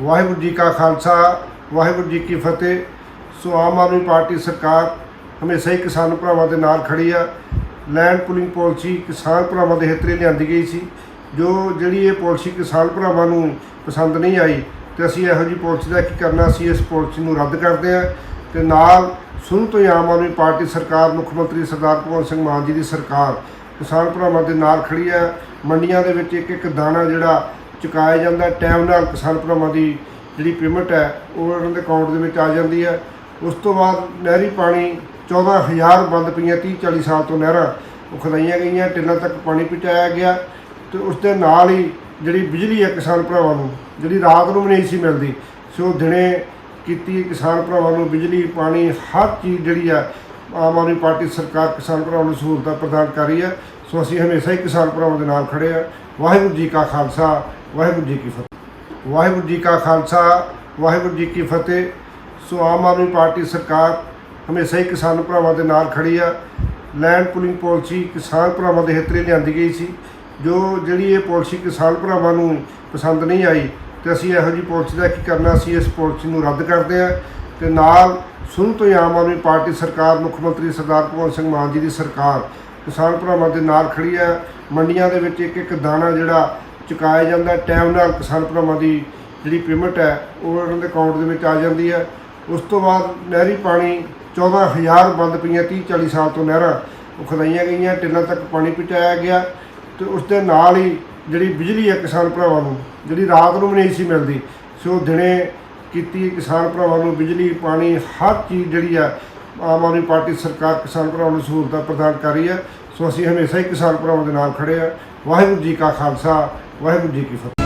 ਵਾਹਿਗੁਰੂ ਜੀ ਕਾ ਖਾਲਸਾ, ਵਾਹਿਗੁਰੂ ਜੀ ਕੀ ਫਤਿਹ। ਸੋ ਆਮ ਆਦਮੀ ਪਾਰਟੀ ਸਰਕਾਰ ਹਮੇਸ਼ਾ ਹੀ ਕਿਸਾਨ ਭਰਾਵਾਂ ਦੇ ਨਾਲ ਖੜੀ ਆ। ਲੈਂਡ ਪੁਲਿੰਗ ਪਾਲਿਸੀ ਕਿਸਾਨ ਭਰਾਵਾਂ ਦੇ ਹਿੱਤ ਲਈ ਲਿਆਂਦੀ ਗਈ ਸੀ। ਜੋ ਜਿਹੜੀ ਇਹ ਪਾਲਿਸੀ ਕਿਸਾਨ ਭਰਾਵਾਂ ਨੂੰ ਪਸੰਦ ਨਹੀਂ ਆਈ, ਤੇ ਅਸੀਂ ਇਹੋ ਜਿਹੀ ਪਾਲਿਸੀ ਦਾ ਕੀ ਕਰਨਾ ਸੀ ਇਸ ਪਾਲਿਸੀ ਨੂੰ ਰੱਦ ਕਰਦੇ ਆ। ਤੇ ਨਾਲ ਸ਼ੁਰੂ ਤੋਂ ਹੀ ਆਮ ਆਦਮੀ ਪਾਰਟੀ ਸਰਕਾਰ, ਮੁੱਖ ਮੰਤਰੀ ਸਰਦਾਰ ਭਗਵੰਤ ਸਿੰਘ ਮਾਨ ਜੀ ਦੀ ਸਰਕਾਰ ਕਿਸਾਨ ਭਰਾਵਾਂ ਦੇ ਨਾਲ ਖੜੀ ਹੈ ਮੰਡੀਆਂ ਦੇ ਵਿੱਚ ਇੱਕ ਇੱਕ ਦਾਣਾ ਜਿਹੜਾ ਚੁਕਾਇਆ ਜਾਂਦਾ ਟਾਈਮ ਨਾਲ ਕਿਸਾਨ ਭਰਾਵਾਂ ਦੀ ਜਿਹੜੀ ਪੇਮੈਂਟ ਹੈ, ਉਹ ਉਹਨਾਂ ਦੇ ਅਕਾਊਂਟ ਦੇ ਵਿੱਚ ਆ ਜਾਂਦੀ ਹੈ। ਉਸ ਤੋਂ ਬਾਅਦ ਨਹਿਰੀ ਪਾਣੀ 14000 ਬੰਦ ਪਈਆਂ 30 40 ਸਾਲ ਤੋਂ ਨਹਿਰਾਂ ਉਹ ਖਦਾਈਆਂ ਗਈਆਂ, ਟਿੱਲਾਂ ਤੱਕ ਪਾਣੀ ਪਹੁੰਚਾਇਆ ਗਿਆ ਤੇ ਉਸ ਦੇ ਨਾਲ ਹੀ ਜਿਹੜੀ ਬਿਜਲੀ ਹੈ ਕਿਸਾਨ ਭਰਾਵਾਂ ਨੂੰ, ਜਿਹੜੀ ਰਾਤ ਨੂੰ ਵੀ ਨਹੀਂ ਸੀ ਮਿਲਦੀ, ਸੋ ਦਿਨੇ ਕੀਤੀ ਕਿਸਾਨ ਭਰਾਵਾਂ ਨੂੰ ਬਿਜਲੀ, ਪਾਣੀ, ਹਰ ਚੀਜ਼ ਜਿਹੜੀ ਆ ਆਮ ਆਦਮੀ ਪਾਰਟੀ ਸਰਕਾਰ ਕਿਸਾਨ ਭਰਾਵਾਂ ਨੂੰ ਸਹੂਲਤਾਂ ਪ੍ਰਦਾਨ ਕਰ ਰਹੀ ਹੈ। ਸੋ ਅਸੀਂ ਹਮੇਸ਼ਾ ਹੀ ਕਿਸਾਨ ਭਰਾਵਾਂ ਦੇ ਨਾਲ ਖੜੇ ਆ ਵਾਹਿਗੁਰੂ ਜੀ ਕਾ ਖਾਲਸਾ, ਵਾਹਿਗੁਰੂ ਜੀ ਕੀ ਫਤਿਹ। ਵਾਹਿਗੁਰੂ ਜੀ ਕਾ ਖਾਲਸਾ, ਵਾਹਿਗੁਰੂ ਜੀ ਕੀ ਫਤਿਹ। ਸੋ ਆਮ ਆਦਮੀ ਪਾਰਟੀ ਸਰਕਾਰ ਹਮੇਸ਼ਾ ਹੀ ਕਿਸਾਨ ਭਰਾਵਾਂ ਦੇ ਨਾਲ ਖੜੀ ਆ। ਲੈਂਡ ਪੁਲਿੰਗ ਪਾਲਿਸੀ ਕਿਸਾਨ ਭਰਾਵਾਂ ਦੇ ਹਿੱਤ ਲਈ ਲਿਆਂਦੀ ਗਈ ਸੀ। ਜੋ ਜਿਹੜੀ ਇਹ ਪਾਲਿਸੀ ਕਿਸਾਨ ਭਰਾਵਾਂ ਨੂੰ ਪਸੰਦ ਨਹੀਂ ਆਈ, ਤੇ ਅਸੀਂ ਇਹੋ ਜਿਹੀ ਪਾਲਿਸੀ ਦਾ ਕੀ ਕਰਨਾ ਸੀ ਇਸ ਪਾਲਿਸੀ ਨੂੰ ਰੱਦ ਕਰਦੇ ਆ ਤੇ ਨਾਲ ਸ਼ੁਰੂ ਤੋਂ ਹੀ ਆਮ ਆਦਮੀ ਪਾਰਟੀ ਸਰਕਾਰ, ਮੁੱਖ ਮੰਤਰੀ ਸਰਦਾਰ ਭਗਵੰਤ ਸਿੰਘ ਮਾਨ ਜੀ ਦੀ ਸਰਕਾਰ ਕਿਸਾਨ ਭਰਾਵਾਂ ਦੇ ਨਾਲ ਖੜੀ ਹੈ। ਮੰਡੀਆਂ ਦੇ ਵਿੱਚ ਇੱਕ ਇੱਕ ਦਾਣਾ ਜਿਹੜਾ ਚੁਕਾਇਆ ਜਾਂਦਾ ਟਾਈਮ ਨਾਲ ਕਿਸਾਨ ਭਰਾਵਾਂ ਦੀ ਜਿਹੜੀ ਪੇਮੈਂਟ ਹੈ, ਉਹ ਉਹਨਾਂ ਦੇ ਅਕਾਊਂਟ ਦੇ ਵਿੱਚ ਆ ਜਾਂਦੀ ਹੈ। ਉਸ ਤੋਂ ਬਾਅਦ ਨਹਿਰੀ ਪਾਣੀ 14000 ਬੰਦ ਪਈਆਂ 30 40 ਸਾਲ ਤੋਂ ਨਹਿਰਾਂ ਉਹ ਖਦਾਈਆਂ ਗਈਆਂ, ਟਿੱਲਾਂ ਤੱਕ ਪਾਣੀ ਪਹੁੰਚਾਇਆ ਗਿਆ ਤੇ ਉਸ ਦੇ ਨਾਲ ਹੀ ਜਿਹੜੀ ਬਿਜਲੀ ਹੈ ਕਿਸਾਨ ਭਰਾਵਾਂ ਨੂੰ, ਜਿਹੜੀ ਰਾਤ ਨੂੰ ਵੀ ਨਹੀਂ ਸੀ ਮਿਲਦੀ, ਸੋ ਦਿਨੇ ਕੀਤੀ ਕਿਸਾਨ ਭਰਾਵਾਂ ਨੂੰ ਬਿਜਲੀ, ਪਾਣੀ, ਹਰ ਚੀਜ਼ ਜਿਹੜੀ ਆ ਆਮ ਆਦਮੀ ਪਾਰਟੀ ਸਰਕਾਰ ਕਿਸਾਨ ਭਰਾਵਾਂ ਨੂੰ ਸਹੂਲਤਾਂ ਪ੍ਰਦਾਨ ਕਰ ਰਹੀ ਹੈ। ਸੋ ਅਸੀਂ ਹਮੇਸ਼ਾ ਹੀ ਕਿਸਾਨ ਭਰਾਵਾਂ ਦੇ ਨਾਲ ਖੜੇ ਆ ਵਾਹਿਗੁਰੂ ਜੀ ਕਾ ਖਾਲਸਾ, ਵਾਹਿਗੁਰੂ ਜੀ ਕੀ ਫਤਿਹ।